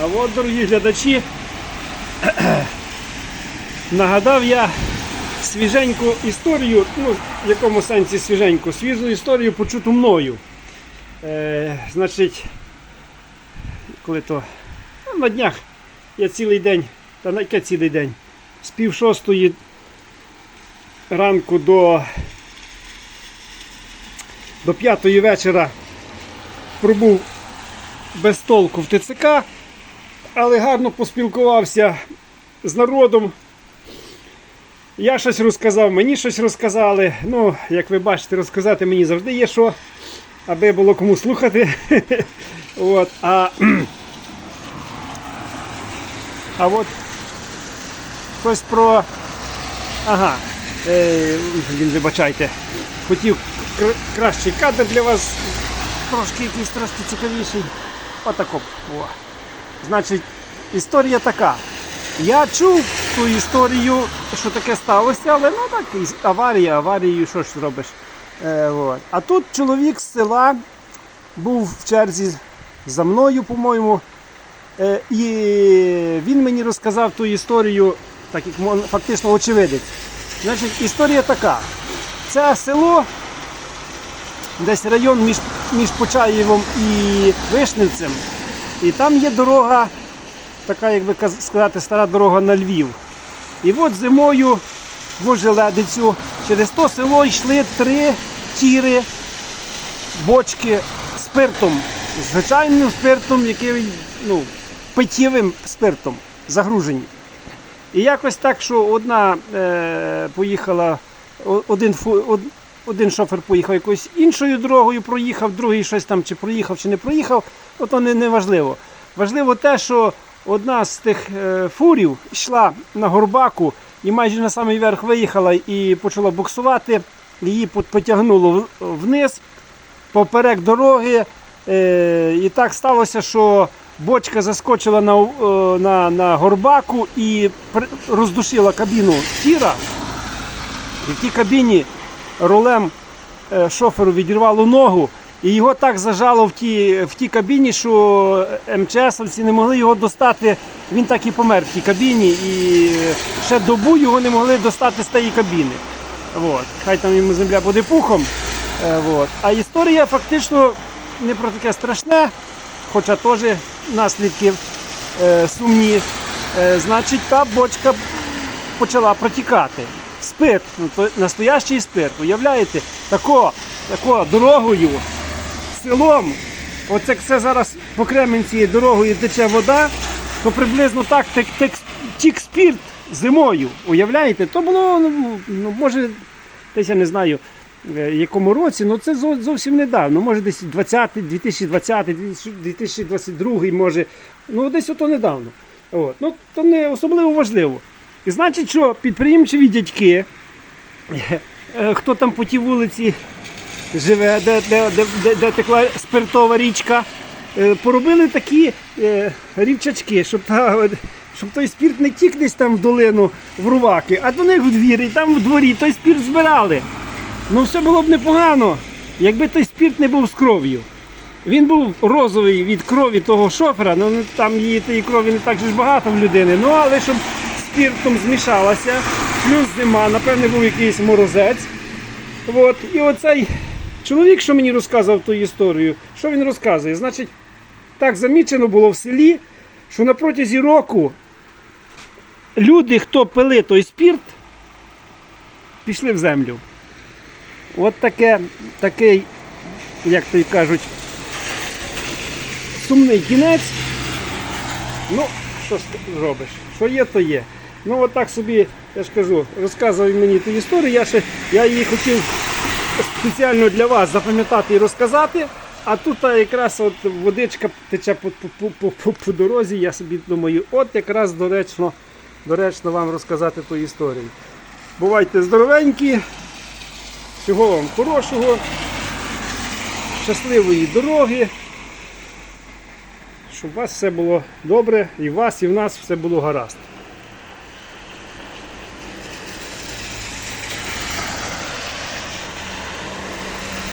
А от, дорогі глядачі, нагадав я свіженьку історію, ну, в якому сенсі свіженьку, свіжу історію почуту мною. Е, значить, коли то ну, на днях я цілий день, та на яке цілий день, з пів шостої ранку до, до п'ятої вечора пробув без толку в ТЦК, але гарно поспілкувався з народом. Я щось розказав, мені щось розказали. Ну, як ви бачите, розказати мені завжди є що, аби було кому слухати. От, а, а от щось про. Ага, е, він вибачайте. Хотів кр- кращий кадр для вас, трошки якийсь трошки цікавіший. Отако. О. Значить, історія така. Я чув ту історію, що таке сталося, але ну так, аварія, аварією, що ж зробиш. Е, от. А тут чоловік з села був в черзі за мною, по-моєму. Е, і він мені розказав ту історію, так як фактично очевидець. Значить, історія така. Це село, десь район між, між Почаєвом і Вишневцем. І там є дорога, така, як би сказати, стара дорога на Львів. І от зимою в Ожеледицю через то село йшли три тіри, бочки спиртом. Звичайним спиртом, який, ну, питєвим спиртом загружені. І якось так, що одна е, поїхала, один, од- один шофер поїхав якоюсь іншою дорогою, проїхав, другий щось там чи проїхав, чи не проїхав, то, то не, не важливо. Важливо те, що одна з тих е, фурів йшла на горбаку і майже на самий верх виїхала і почала буксувати, її потягнуло вниз поперек дороги. Е, і так сталося, що бочка заскочила на, е, на, на горбаку і роздушила кабіну тіра. В тій кабіні рулем е, шоферу відірвало ногу, і його так зажало в тій, в тій кабіні, що МЧСовці не могли його достати. Він так і помер в тій кабіні, і ще добу його не могли достати з тієї кабіни. От. Хай там йому земля буде пухом. Е, от. А історія фактично не про таке страшне, хоча теж наслідки е, сумні. Е, значить, та бочка почала протікати. Спирт, ну, то настоящий спирт. Уявляєте, тако, тако дорогою, селом, оце це зараз по Кременці дорогою тече вода, то приблизно так тек, тек, тік спірт зимою. Уявляєте? То було, ну, ну, може, десь я не знаю, е, якому році, але це зовсім недавно. Може десь 20, 2020, 2022, може. Ну, десь ото недавно. От. Ну, то не особливо важливо. І значить, що підприємчиві дядьки, е, хто там по тій вулиці живе, де, де, де, де, текла спиртова річка, е, поробили такі е, рівчачки, щоб, та, щоб той спірт не тік десь там в долину в руваки, а до них в двір, і там в дворі той спірт збирали. Ну все було б непогано, якби той спірт не був з кров'ю. Він був розовий від крові того шофера, ну там її тієї крові не так ж багато в людини. Ну але щоб спіртом змішалася, плюс зима, напевне, був якийсь морозець. От. І оцей чоловік, що мені розказував ту історію, що він розказує? Значить, так замічено було в селі, що на протязі року люди, хто пили той спірт, пішли в землю. От таке, такий, як то й кажуть, сумний кінець. Ну, що ж ти зробиш? Що є, то є. Ну, от собі, я ж кажу, розказував мені ту історію. Я, ще, я її хотів спеціально для вас запам'ятати і розказати. А тут якраз от водичка тече по, по, по, по, по дорозі. Я собі думаю, от якраз доречно, доречно вам розказати ту історію. Бувайте здоровенькі, всього вам хорошого, щасливої дороги щоб у вас все було добре, і в вас, і в нас все було гаразд.